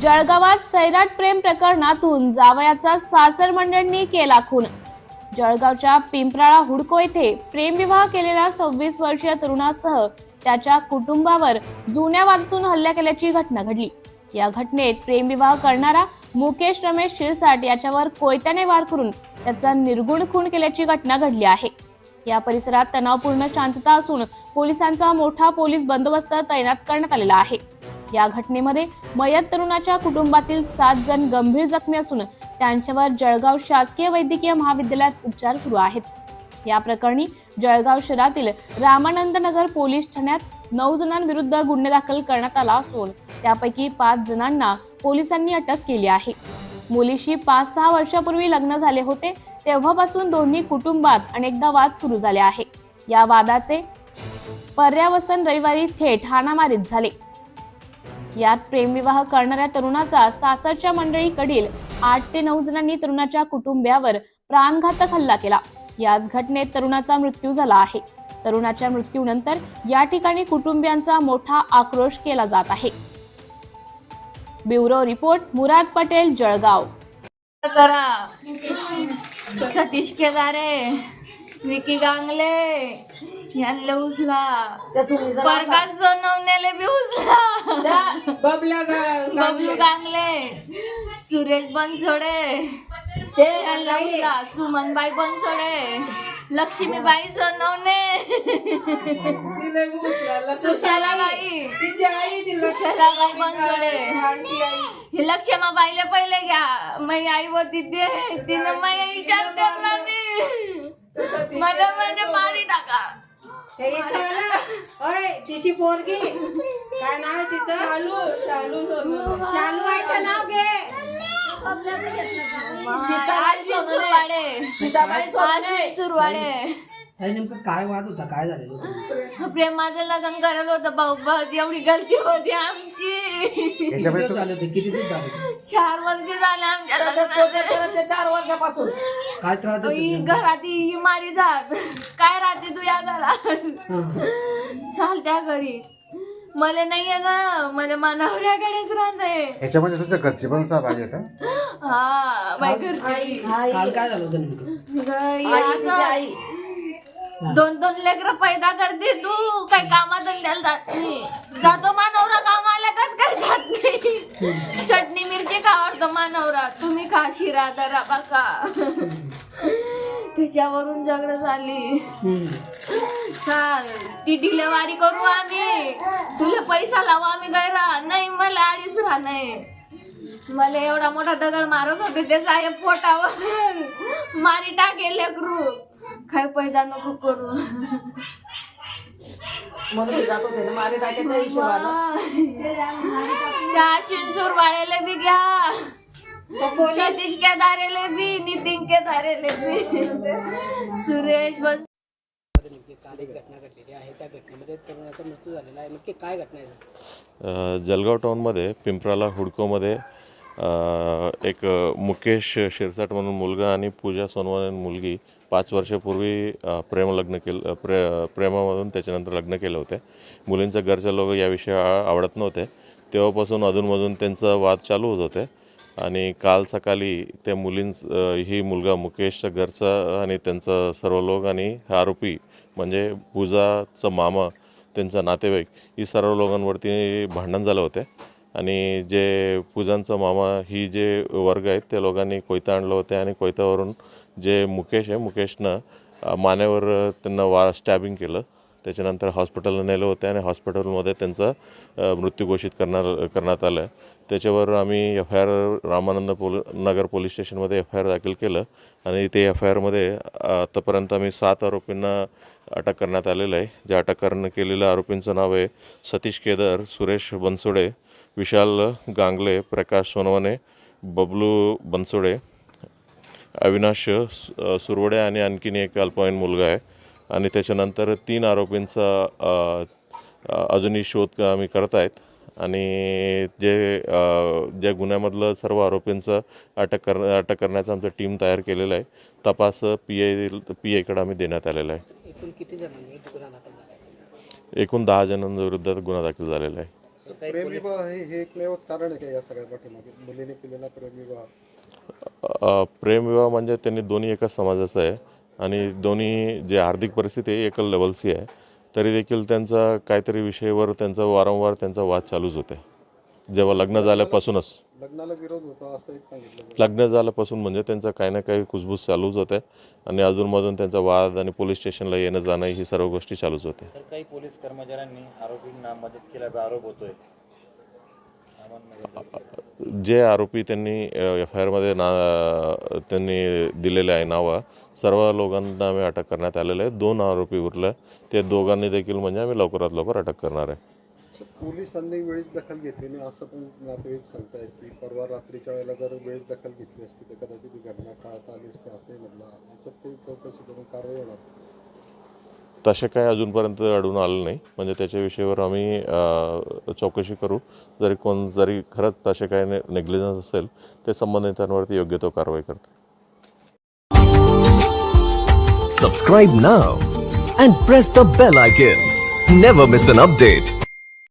जळगावात सैराट प्रेम प्रकरणातून जावयाचा सासर मंडळींनी केला खून. जळगावच्या पिंपराळा हुडको येथे प्रेमविवाह केलेल्या सव्वीस वर्षीय तरुणासह त्याच्या कुटुंबावर जुन्या वादातून हल्ला केल्याची घटना घडली. या घटनेत प्रेमविवाह करणारा मुकेश रमेश शिरसाट याच्यावर कोयत्याने वार करून त्याचा निर्गुण खून केल्याची घटना घडली आहे. या परिसरात तणावपूर्ण शांतता असून पोलिसांचा मोठा पोलीस बंदोबस्त तैनात करण्यात आलेला आहे. या घटनेमध्ये मयत तरुणाच्या कुटुंबातील सात जण गंभीर जखमी असून त्यांच्यावर जळगाव शासकीय वैद्यकीय महाविद्यालयात उपचार सुरू आहेत. या प्रकरणी जळगाव शहरातील रामानंद नगर पोलीस ठाण्यात नऊ जणांविरुद्ध गुन्हे दाखल करण्यात आला असून त्यापैकी पाच जणांना पोलिसांनी अटक केली आहे. मुलीशी पाच सहा वर्षापूर्वी लग्न झाले होते तेव्हापासून दोन्ही कुटुंबात अनेकदा वाद सुरू झाले आहे. या वादाचे पर्यावसन रविवारी थेट हाणामारीत झाले. यात प्रेमविवाह करणाऱ्या तरुणाचा सासरच्या मंडळीकडील आठ ते नऊ जणांनी तरुणाच्या कुटुंबियावर प्राणघातक हल्ला केला. याच घटनेत तरुणाचा मृत्यू झाला आहे. तरुणाच्या मृत्यूनंतर या ठिकाणी कुटुंबियांचा मोठा आक्रोश केला जात आहे. Bureau report Murad Patel Jalgaon. करा सतीश केदारे विकी गांगले. यांना उचला प्रकाश सोनवणेले बी उचला बबल्या गा- बबलू गांगले. सुरेश बनसोडे यांना उचला सुमनबाई बनसोडे लक्ष्मीबाई सोनवणे उचलायला. सुशलाबाई. तिची आई तिला सुशलाबाई बनसोडे आंटी आई. हे पहिले घ्या. मै आई होती ते तिनं मै विचार नाही मला म्हणजे मारी टाका. हे इथं आलं. ओय तिची पोरगी. काय नाव आहे तिचं? शालू शालू. शालू आईचं नाव घे. आश्विन सुरवाडे. आश्विन सुरवाडे. ताई नेमकं काय वाद होता? काय झालेलं होतं? प्रेमाचं लग्न करायला होतं भाऊ भाऊ एवढी गलती होती आमची. किती दिवस झाले होते? किती दिवस झाले होते? चार वर्ष झाले आमच्या लग्नाला. चार वर्षापासून. काय त्रास देत ही होते? घरात ही मारी जात. काय राहते तू या घरात? हं. चालत्या घरी. मला नाही आहे ना मला मानवऱ्याकडेच राहणं याच्यामध्ये तुमच्या घरचे पण सहभाग आहे का हा माझ्या घरची. काल काय झालं होतं नेमकं? दोन दोन लेकर पैदा करते. तू काय कामा धंद्याला जात नाही. जातो मानवरा कामाला कच काय जात नाही? चटणी मिरची का आवडतो मानवरा. तुम्ही खा शिरा दरा बाका. त्याच्यावरून झगडं झाली. चाल ती डिलेवारी करू आम्ही. तुला पैसा लावू आम्ही गैरा. नाही मला अडीच राहा नाही मला एवढा मोठा दगड मारत होते ते साहेब पोटावर. मारी टाकेल लेकरू. काय पैदा नको करू. म्हणून जात होते ना मागे टाकायच्या हिशोबानं त्या अश्विन सुरवाळेले बी घ्या. सतीश बी नितीन बी. सुरेश बन नेमकी काल एक घटना घडलेली आहे. त्या घटनेमध्ये तरुणाचा मृत्यू झालेला आहे. नक्की काय घटना आहे? सर? अ, जळगाव टाऊनमध्ये पिंपराला हुडकोमध्ये एक मुकेश शिरसाट म्हणून मुलगा आणि पूजा सोनवणे मुलगी पाच वर्षापूर्वी प्रेम प्रेमलग्न केलं प्रे प्रेमामधून त्याच्यानंतर लग्न केलं होते. मुलींच्या घरचे लोक याविषयी आवडत नव्हते. तेव्हापासून अधूनमधून त्यांचा वाद चालू होत. होते आणि काल सकाळी त्या मुलींच ही मुलगा मुकेशच्या घरचा आणि त्यांचा सर्व लोक आणि हा आरोपी म्हणजे पूजाचा मामा त्यांचा नातेवाईक ही सर्व लोकांवरती भांडण झालं होते. आणि जे पूजांचा मामा ही जे वर्ग आहेत त्या लोकांनी कोयता आणलं होते आणि कोयतावरून जे मुकेश आहे मुकेशनं मानेवर त्यांना वा स्टॅबिंग केलं. त्याच्यानंतर हॉस्पिटलला नेलं होतं आणि हॉस्पिटलमध्ये त्यांचा मृत्यू घोषित करणार करण्यात आलं. त्याच्यावर आम्ही F I R Ramanand Pol Nagar police स्टेशनमध्ये एफ आय आर दाखल केलं आणि ते एफ आय आरमध्ये आतापर्यंत आम्ही सात आरोपींना अटक करण्यात आलेलं आहे. ज्या अटक करणं केलेल्या आरोपींचं नाव आहे सतीश केदार सुरेश बनसोडे विशाल गांगले प्रकाश सोनवणे बबलू बनसोडे अविनाश सुरवडे आणि आणखीन एक अल्पवयीन मुलगा आहे. आणि त्याच्यानंतर तीन आरोपींचा अजूनही शोध आम्ही करत आहेत. आणि जे ज्या गुन्ह्यामधलं सर्व आरोपींचं अटक कर अटक करण्याचं आमचं टीम तयार केलेलं आहे. तपास पी आय पी आयकडे आम्ही देण्यात आलेला आहे. एकूण किती जणांवर गुन्हा दाखल झाला आहे? आहे प्रेमविवाह हे हे एकमेवच कारण आहे का या सगळ्या पाठीमागे? मुलीने केलेला प्रेमविवाह अ, प्रेमविवाह म्हणजे त्यांनी दोन्ही एकाच समाजाचं आहे आणि दोन्ही जे आर्थिक परिस्थिती आहे एकल लेवलची आहे. तरी देखील त्यांचा काहीतरी विषयावर त्यांचा वारंवार त्यांचा वाद चालूच होते. जेव्हा लग्न झाल्यापासूनच. लग्नाला विरोध होता असं एक सांगितलं. लग्न झाल्यापासून म्हणजे त्यांचा काही ना काही कुसबूस चालूच होते आणि अजूनमधून त्यांचा वाद आणि पोलीस स्टेशनला येणं जाणं ही सर्व गोष्टी चालूच होते तर काही पोलीस कर्मचाऱ्यांनी आरोपींना मदत केल्याचा आरोप होतोय. जे आरोपी त्यांनी एफ आय आरमध्ये ना त्यांनी दिलेले आहे नावं सर्व लोकांना आम्ही अटक करण्यात आलेलं आहे. दोन आरोपी उरले. ते दोघांनी देखील म्हणजे आम्ही लवकरात लवकर अटक करणार आहे. पोलिसांनी वेळीच दखल घेतली नाही असं पण नातेवाईक सांगतायत की परवा रात्रीच्या वेळेला जर वेळीच दखल घेतली असती तर कदाचित ही घटना टाळता आली असते असंही म्हटलं. याच्यात काही चौकशी करून कारवाई होणार तसे काय अजूनपर्यंत आढळून आलं नाही. म्हणजे त्याच्या विषयावर आम्ही चौकशी करू. जरी कोण जरी खरंच तसे काय नेग्लिजन्स असेल ते संबंधितांवरती योग्य तो कारवाई करते Subscribe now and press the bell icon. Never miss an update.